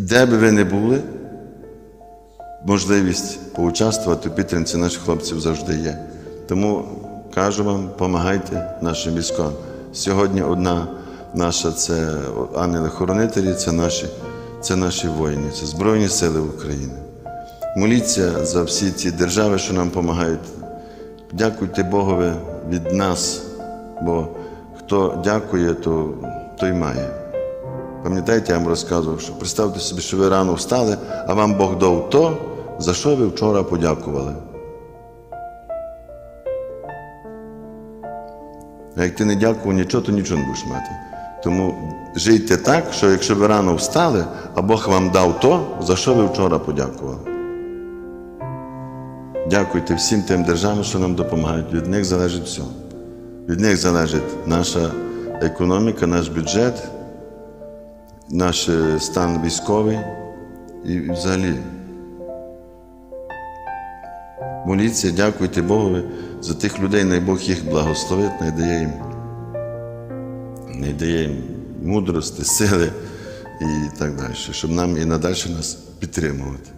де би ви не були, можливість поучаствувати в підтримці наших хлопців завжди є. Тому кажу вам, допомагайте нашим військовим. Сьогодні одна наша це ангели-хоронителі, це наші, це наші воїни, це Збройні Сили України. Моліться за всі ці держави, що нам допомагають. Дякуйте Богові від нас, бо хто дякує, то той має. Пам'ятаєте, я вам розказував, що представте собі, що ви рано встали, а вам Бог дав то, за що ви вчора подякували. А як ти не дякував нічого, то нічого не будеш мати. Тому жийте так, що якщо ви рано встали, а Бог вам дав то, за що ви вчора подякували. Дякуйте всім тим державам, що нам допомагають. Від них залежить все. Від них залежить наша економіка, наш бюджет, наш е, стан військовий і взагалі. Моліться, дякуйте Богові за тих людей, най Бог їх благословить, най дає їм, най дає їм мудрості, сили і так далі, щоб нам і надалі нас підтримувати.